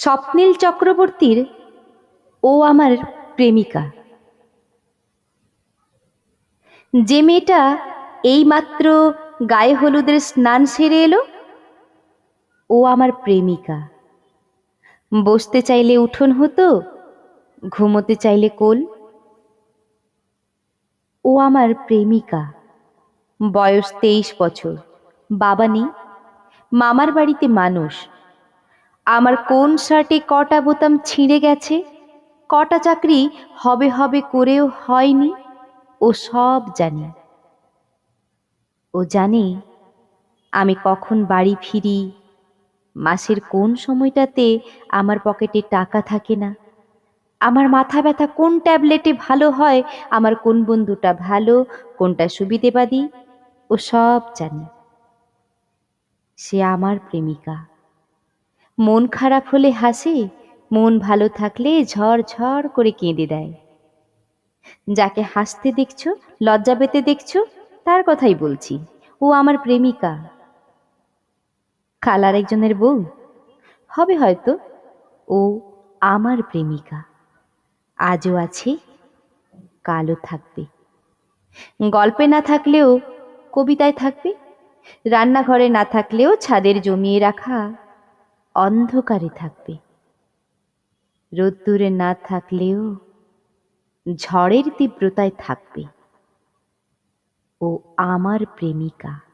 স্বপ্নীল চক্রবর্তীর ও আমার প্রেমিকা। যে মেয়েটা এইমাত্র গায়ে হলুদের স্নান সেরে এলো, ও আমার প্রেমিকা। বসতে চাইলে উঠোন হতো, ঘুমোতে চাইলে কোল। ও আমার প্রেমিকা, বয়স তেইশ বছর, বাবা নেই, মামার বাড়িতে মানুষ। আমার কোন শার্টে কটা বোতাম ছিঁড়ে গেছে? কটা চাকরি হবে হবে করেও হয়নি। ও সব জানি। ও জানে আমি কখন বাড়ি ফিরি। মাসের কোন সময়টাতে আমার পকেটে টাকা থাকে না? আমার মাথা ব্যথা কোন ট্যাবলেটে ভালো হয়? আমার কোন বন্ধুটা ভালো? কোনটা সুবিধেবাদী? ও সব জানে। সে আমার প্রেমিকা। মন খারাপ হলে হাসে, মন ভালো থাকলে ঝড় ঝড় করে কেঁদে দেয়। যাকে হাসতে দেখছ, লজ্জা পেতে দেখছ, তার কথাই বলছি, ও আমার প্রেমিকা। খালার একজনের বউ, হবে হয়তো ও আমার প্রেমিকা। আজও আছে, কালও থাকবে। গল্পে না থাকলেও কবিতায় থাকবে, রান্নাঘরে না থাকলেও ছাদের জমিয়ে রাখা। অন্ধকারে থাকবে। রোদ্দুরে না থাকলেও ঝড়ের তীব্রতায় থাকবে। ও আমার প্রেমিকা।